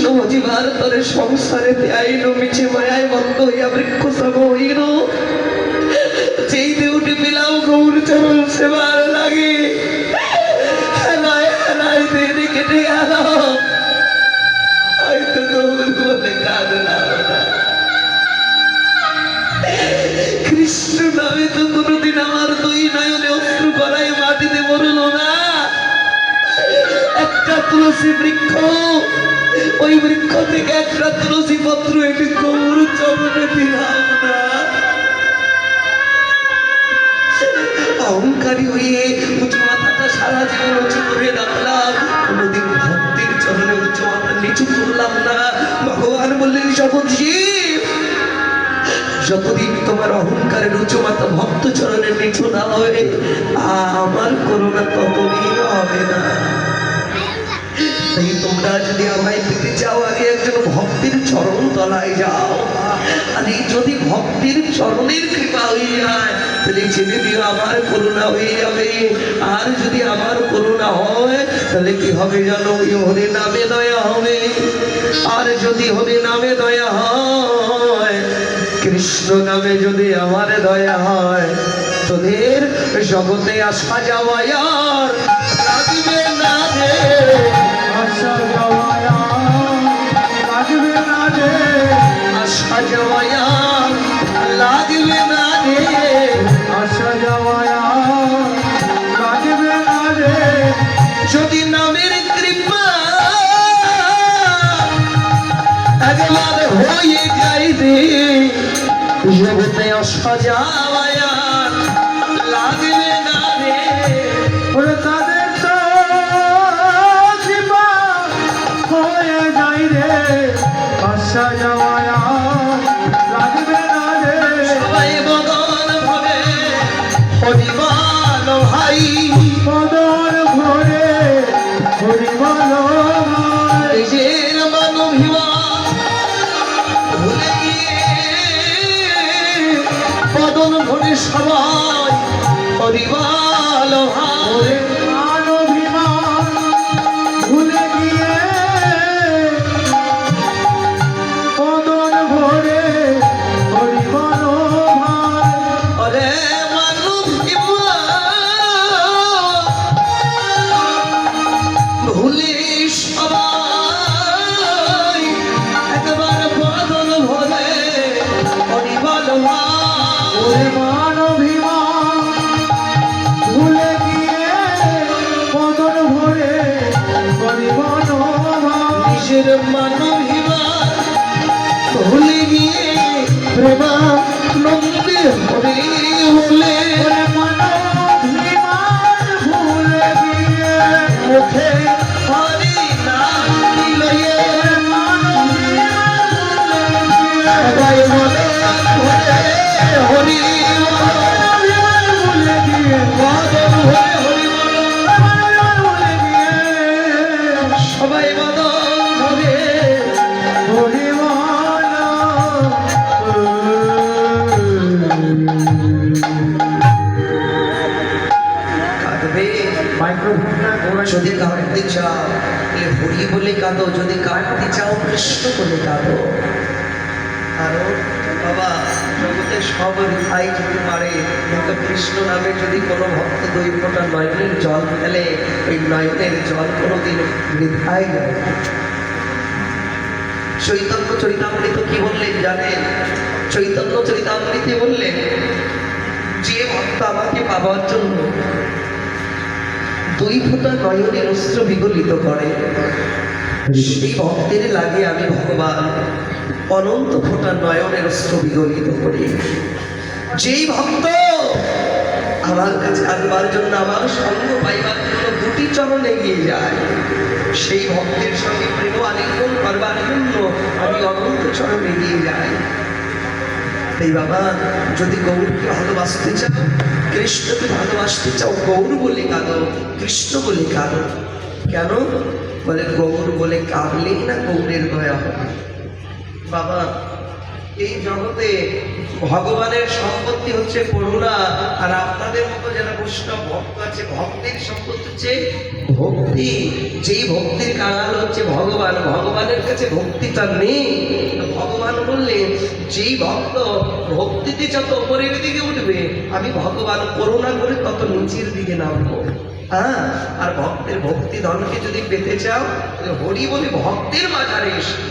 কৃষ্ণ মজিবার তরে সংসারে আইন মিছে মায়ায় বন্ধ হইয়া বৃক্ষ সব হইল। যেই দেউটি পিলাম গৌর চরণ সেবার লাগে, হেলায় হেলায় দেরি কেটে গেল। হয়তো গৌর বলে কাঁদলাম না কৃষ্ণ নামে তো কোনোদিন আমার দুই নয়নে অশ্রু করাই মাটিতে মরলো না। একটা তুলসী বৃক্ষ ওই বৃক্ষ থেকে একটা তুলসী পত্র একটি গৌর চরণে দিলাম না অহংকারী হয়ে উঁচু মাথাটা সারা জীবন উঁচু করে রাখলাম। কোনোদিন ভক্তির চরণে উঁচু মাথা নিচু করলাম না। ভগবান বললেন শপথ শিব যতদিন তোমার অহংকারের উচ্চ মাথা ভক্ত চরণের নিচু না হবে আমার করোনা ততদিন হবে না। তাই তোমরা যদি আমায় পেতে চাও, আগে একজন ভক্তির চরণ তলায় যাও। আর যদি ভক্তির চরণের কৃপা হয়ে যায়, তাহলে জেনে দিও আমার করুণা হয়ে যাবে। আর যদি আমার করুণা হয়, তাহলে কি হবে জানো? হরে নামে দয়া হবে। আর যদি হরে নামে দয়া হয়, কৃষ্ণ নামে যদি আমার দয়া হয়, তোদের জগতে আসা যাওয়া আর লাগবে না রে জগতে যাওয়া আর লাগবে না রে ওরে তাদের তো হয়ে যাই রে। আশা যাওয়ায়া লাগবে না রে সবাই বদন ভাবে। হরিবাল ভাই হরিবাল ভাই নিজের মানবিবা ভুলে গিয়ে প্রেমানন্দে হরে গিয়ে মুখে হরি নাম লয়ে যদি কাঁদতে চাও তাহলে হরি বলে কাঁদো, যদি কাঁদতে চাও, কৃষ্ণ বলে কাঁদো কারণ বাবা, জগতে সব রিহাই যদি পারে কিন্তু কৃষ্ণ নামে যদি কোনো ভক্ত দুই ফোঁটা নয়নের জল ফেলে, ওই নয়নের জল কোনোদিন বৃথাই যায়। চৈতন্য চরিতামৃত কি বললেন জানেন চৈতন্য চরিতামৃতে বললেন, যে ভক্ত আমাকে পাবার জন্য ফোঁটা নয়নের অস্ত্র বিগলিত করে। সেই ভক্তের লাগে আমি ভগবান, অনন্ত ফোঁটা নয়নের অস্ত্র বিগলিত করি। যেই ভক্ত আমার কাছে আসবার জন্য, আমার সঙ্গ পাইবার জন্য দুটি চরণ এগিয়ে যায়, সেই ভক্তের সঙ্গে প্রেম আলিঙ্গন করবার জন্য আমি অনন্ত চরণ এগিয়ে যাই। এই বাবা, যদি গৌরকে ভালোবাসতে চাও, কৃষ্ণকে ভালোবাসতে চাও, গৌর বলে কাঁদো কৃষ্ণ বলে কাঁদো কেন? বলে গৌর বলে কাঁদলেই না গৌরের ভয়া হবে। বাবা এই জগতে ভগবানের সম্পত্তি হচ্ছে করুণা, আর আপনাদের মতো যারা বৈষ্ণব ভক্ত আছে, ভক্তের সম্পত্তি হচ্ছে ভক্তি। যেই ভক্তির কারণ হচ্ছে ভগবান, ভগবানের কাছে ভক্তি তার নেই। ভগবান বললেন, যেই ভক্ত ভক্তিতে যত উপরের দিকে উঠবে, আমি ভগবান করুণা করে তত নিচের দিকে নামবো। হ্যাঁ আর ভক্তের ভক্তি ধনকে যদি পেতে চাও হরি বলে ভক্তের মাঝারে এসে।